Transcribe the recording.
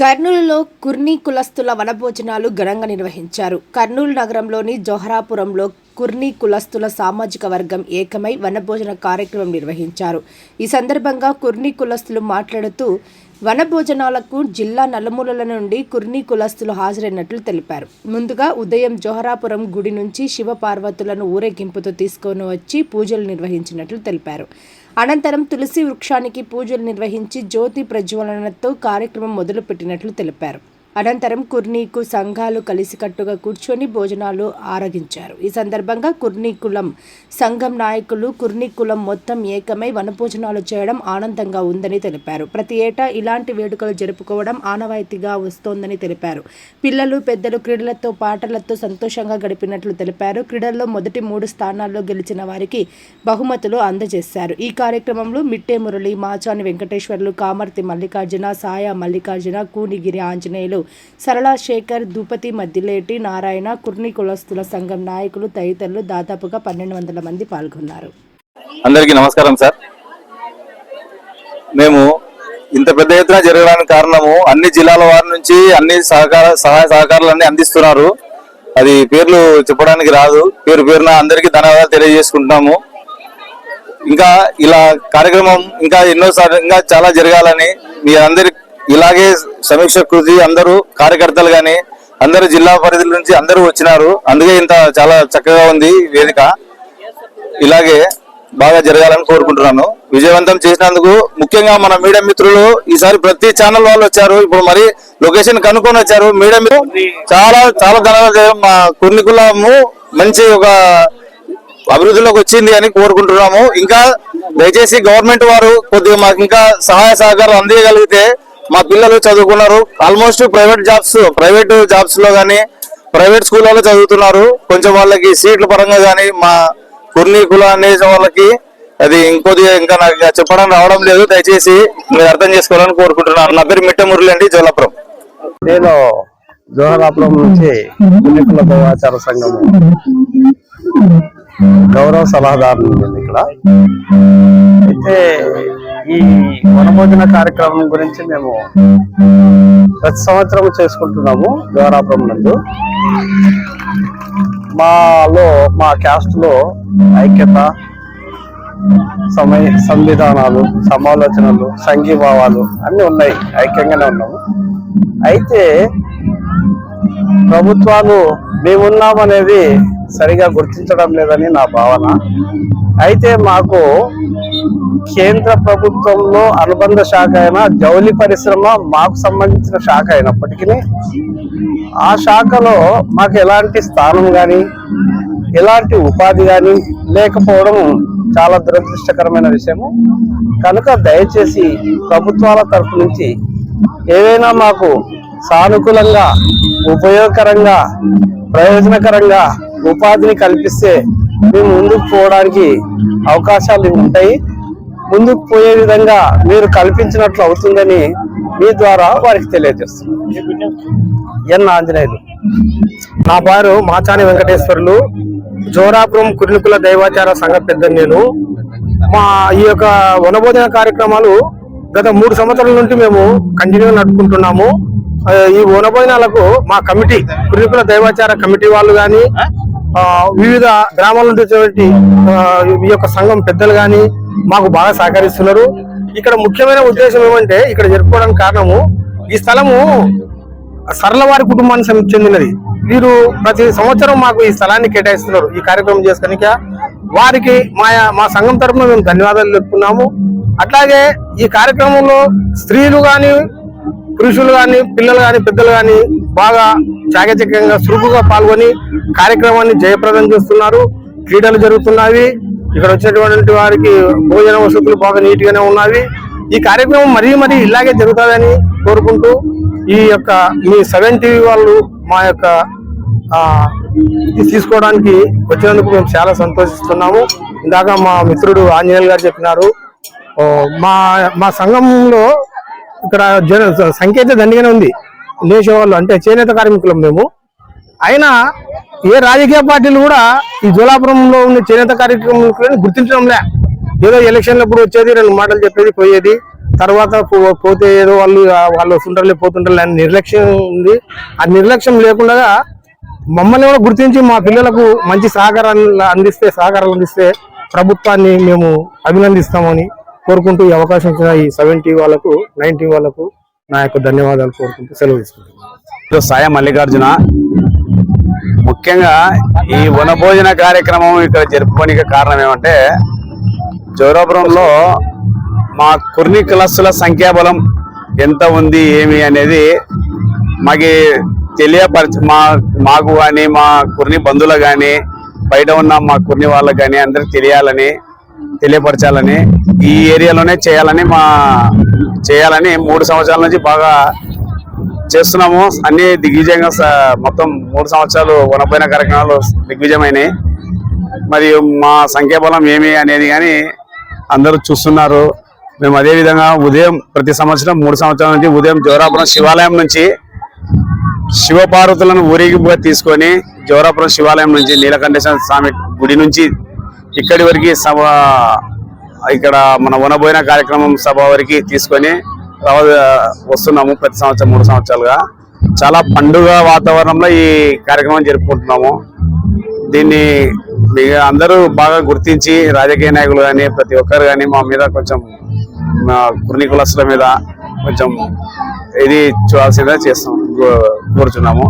కర్నూలులో కుర్నీ కులస్తుల వనభోజనాలు ఘనంగా నిర్వహించారు. కర్నూలు నగరంలోని జోహరాపురంలో కుర్నీ కులస్తుల సామాజిక వర్గం ఏకమై వనభోజన కార్యక్రమం నిర్వహించారు. ఈ సందర్భంగా కుర్నీ కులస్తులు మాట్లాడుతూ వనభోజనాలకు జిల్లా నలుమూలల నుండి కుర్నీ కులస్తులు హాజరైనట్లు తెలిపారు. ముందుగా ఉదయం జోహరాపురం గుడి నుంచి శివపార్వతులను ఊరేగింపుతో తీసుకొని వచ్చి పూజలు నిర్వహించినట్లు తెలిపారు. అనంతరం తులసి వృక్షానికి పూజలు నిర్వహించి జ్యోతి ప్రజ్వలనతో కార్యక్రమం మొదలుపెట్టినట్లు తెలిపారు. అనంతరం కుర్నీకు సంఘాలు కలిసికట్టుగా కూర్చొని భోజనాలు ఆరగించారు. ఈ సందర్భంగా కుర్నీకులం సంఘం నాయకులు కుర్నీకులం మొత్తం ఏకమై వనభోజనాలు చేయడం ఆనందంగా ఉందని తెలిపారు. ప్రతి ఏటా ఇలాంటి వేడుకలు జరుపుకోవడం ఆనవాయితీగా వస్తోందని తెలిపారు. పిల్లలు పెద్దలు క్రీడలతో పాటలతో సంతోషంగా గడిపినట్లు తెలిపారు. క్రీడల్లో మొదటి మూడు స్థానాల్లో గెలిచిన వారికి బహుమతులు అందజేశారు. ఈ కార్యక్రమంలో మిట్టే మురళి మాచాని వెంకటేశ్వర్లు కామర్తి మల్లికార్జున సాయా మల్లికార్జున కూనిగిరి ఆంజనేయులు సరళ శేఖర్ దూపతి మద్దిలేటి నారాయణ కుర్ని కులస్తుల సంఘం నాయకులు తదితరులు దాదాపుగా పన్నెండు వందల మంది పాల్గొన్నారు. అందరికీ నమస్కారం సార్. మేము ఇంత పెద్ద ఎత్తున జరగడానికి కారణము అన్ని జిల్లాల వారి నుంచి అన్ని సహకార సహాయ సహకారాలన్నీ అందిస్తున్నారు. అది పేర్లు చెప్పడానికి రాదు. పేరు పేరున అందరికీ ధన్యవాదాలు తెలియజేసుకుంటున్నాము. ఇంకా ఇలా కార్యక్రమం ఇంకా ఎన్నోసార్లు ఇంకా చాలా జరగాలని మీ అందరి ఇలాగే సమీక్ష కృతి అందరూ కార్యకర్తలు గాని అందరూ జిల్లా పరిధుల నుంచి అందరూ వచ్చినారు. అందుకే ఇంత చాలా చక్కగా ఉంది వేదిక. ఇలాగే బాగా జరగాలని కోరుకుంటున్నాను. విజయవంతం చేసినందుకు ముఖ్యంగా మన మీడియా మిత్రులు ఈసారి ప్రతి ఛానల్ వాళ్ళు వచ్చారు. ఇప్పుడు మరి లొకేషన్ కనుక్కొని వచ్చారు. మీడియా మిత్రులు చాలా చాలా ధన్యవాదాలు మా కొన్ని కులము మంచి ఒక అభివృద్ధిలోకి వచ్చింది అని కోరుకుంటున్నాము. ఇంకా దయచేసి గవర్నమెంట్ వారు కొద్దిగా మాకు ఇంకా సహాయ సహకారం అందియగలిగితే మా పిల్లలు చదువుకున్నారు. ఆల్మోస్ట్ ప్రైవేట్ జాబ్స్ ప్రైవేట్ జాబ్స్లో కానీ ప్రైవేట్ స్కూళ్ళలో చదువుతున్నారు. కొంచెం వాళ్ళకి సీట్ల పరంగా కానీ మా కుర్ని కుల అనే వాళ్ళకి అది ఇంకొద్దిగా ఇంకా నాకు చెప్పడం రావడం లేదు. దయచేసి మీరు అర్థం చేసుకోవాలని కోరుకుంటున్నాను నా పేరు మిట్ట మురళి అండి జోలాపురం. నేను జోహరాపురం నుంచి కుల దైవాచార సంఘం గౌరవ సలహాదారు ఇక్కడ. అయితే ఈ వనభోజన కార్యక్రమం గురించి మేము ప్రతి సంవత్సరం చేసుకుంటున్నాము జోహరాపురం నందు. మాలో మా క్యాస్ట్లో ఐక్యత సమయ సంవిధానాలు సమాలోచనలు సంఘీభావాలు అన్నీ ఉన్నాయి. ఐక్యంగానే ఉన్నాము. అయితే ప్రభుత్వాలు మేమున్నామనేది సరిగా గుర్తించడం లేదని నా భావన. అయితే మాకు కేంద్ర ప్రభుత్వంలో అనుబంధ శాఖ అయిన జౌలి పరిశ్రమ మాకు సంబంధించిన శాఖ అయినప్పటికీ ఆ శాఖలో మాకు ఎలాంటి స్థానం కానీ ఎలాంటి ఉపాధి కానీ లేకపోవడం చాలా దురదృష్టకరమైన విషయము. కనుక దయచేసి ప్రభుత్వాల తరఫు నుంచి ఏదైనా మాకు సానుకూలంగా ఉపయోగకరంగా ప్రయోజనకరంగా ఉపాధిని కల్పిస్తే మేము ముందుకు పోవడానికి అవకాశాలు ఉంటాయి. ముందుకు పోయే విధంగా మీరు కల్పించినట్లు అవుతుందని మీ ద్వారా వారికి తెలియజేస్తున్నాం ఎన్ ఆంజనేయులు. నా పేరు మాచాని వెంకటేశ్వర్లు జోరాపురం కుర్నికుల దైవాచార సంఘ పెద్ద నేను మా ఈ యొక్క వనభోజన కార్యక్రమాలు గత మూడు సంవత్సరాల నుండి మేము కంటిన్యూ నడుపుకుంటున్నాము. ఈ వనభోజనాలకు మా కమిటీ కుర్నికుల దైవాచార కమిటీ వాళ్ళు కానీ వివిధ గ్రామాల నుండి వచ్చేటువంటి ఈ యొక్క సంఘం పెద్దలు కానీ మాకు బాగా సహకరిస్తున్నారు. ఇక్కడ ముఖ్యమైన ఉద్దేశం ఏమంటే ఇక్కడ జరుపుకోవడానికి కారణము ఈ స్థలము సరళవారి కుటుంబానికి చెందినది. వీరు ప్రతి సంవత్సరం మాకు ఈ స్థలాన్ని కేటాయిస్తున్నారు. ఈ కార్యక్రమం చేసుకనిక వారికి మా మా సంఘం తరపున మేము ధన్యవాదాలు చెప్పుకున్నాము అట్లాగే ఈ కార్యక్రమంలో స్త్రీలు కానీ పురుషులు కానీ పిల్లలు కానీ పెద్దలు కానీ బాగా చాకచక్యంగా చురుకుగా పాల్గొని కార్యక్రమాన్ని జయప్రదం చేస్తున్నారు. క్రీడలు జరుగుతున్నవి ఇక్కడ వచ్చినటువంటి వారికి భోజన వసతులు బాగా నీట్ గానే ఈ కార్యక్రమం మరీ మరీ ఇలాగే జరుగుతుందని కోరుకుంటూ ఈ యొక్క మీ సెవెన్ టీవీ వాళ్ళు మా యొక్క ఇది తీసుకోవడానికి వచ్చినందుకు మేము చాలా సంతోషిస్తున్నాము. ఇందాక మా మిత్రుడు ఆంజనేయులు గారు చెప్పినారు. మా మా సంఘంలో ఇక్కడ జన సంఖ్య అయితే దండిగానే ఉంది. లేచే వాళ్ళు అంటే చేనేత కార్మికులం మేము. అయినా ఏ రాజకీయ పార్టీలు కూడా ఈ జోలాపురంలో ఉన్న చేనేత కార్యక్రమాలను గుర్తించడంలే. ఏదో ఎలక్షన్లప్పుడు వచ్చేది రెండు మాటలు చెప్పేది పోయేది. తర్వాత పో- పోతే ఏదో వాళ్ళు వాళ్ళు వస్తుంటారులే పోతుంటారు అని నిర్లక్ష్యం ఉంది. ఆ నిర్లక్ష్యం లేకుండా మమ్మల్ని కూడా గుర్తించి మా పిల్లలకు మంచి సహకారాలు అందిస్తే సహకారాలు అందిస్తే ప్రభుత్వాన్ని మేము అభినందిస్తామని కోరుకుంటూ ఈ అవకాశం ఇచ్చిన ఈ సెవెంటీ వాళ్ళకు నైన్టీ వాళ్ళకు నా యొక్క ధన్యవాదాలు కోరుకుంటూ సెలవు తీసుకుంటున్నాను. సాయ మల్లికార్జున. ముఖ్యంగా ఈ వనభోజన కార్యక్రమం ఇక్కడ జరుపుకోనికి కారణం ఏమంటే జోరాపురంలో మా కుర్ని క్లస్సుల సంఖ్యాబలం ఎంత ఉంది ఏమి అనేది మాకు తెలియపరచ మా మాకు కానీ మా కుర్ని బంధువులకు కానీ బయట ఉన్న మా కుర్ని వాళ్ళకి కానీ అందరికి తెలియాలని తెలియపరచాలని ఈ ఏరియాలోనే చేయాలని మా చేయాలని మూడు సంవత్సరాల నుంచి బాగా చేస్తున్నాము. అన్ని దిగ్విజయంగా స- మొత్తం మూడు సంవత్సరాలు వనపోయిన కార్యక్రమాలు దిగ్విజయమైనాయి. మరియు మా సంఖ్యాబలం ఏమి అనేది కానీ అందరూ చూస్తున్నారు. మేము అదే విధంగా ఉదయం ప్రతి సంవత్సరం మూడు సంవత్సరాల నుంచి ఉదయం జోరాపురం శివాలయం నుంచి శివపార్వతులను ఊరేగింపుగా తీసుకొని జోరాపురం శివాలయం నుంచి నీలకంఠేశ్వర స్వామి గుడి నుంచి ఇక్కడి వరకు సభ ఇక్కడ మన వనబోయిన కార్యక్రమం సభ వరకు తీసుకొని వస్తున్నాము ప్రతి సంవత్సరం మూడు సంవత్సరాలుగా. చాలా పండుగ వాతావరణంలో ఈ కార్యక్రమం జరుపుకుంటున్నాము. దీన్ని మీ అందరూ బాగా గుర్తించి రాజకీయ నాయకులు కానీ ప్రతి ఒక్కరు కానీ మా మీద కొంచెం మా మీద కొంచెం ఇది చూడాల్సిందిగా చేస్తాం కోరుచున్నాము.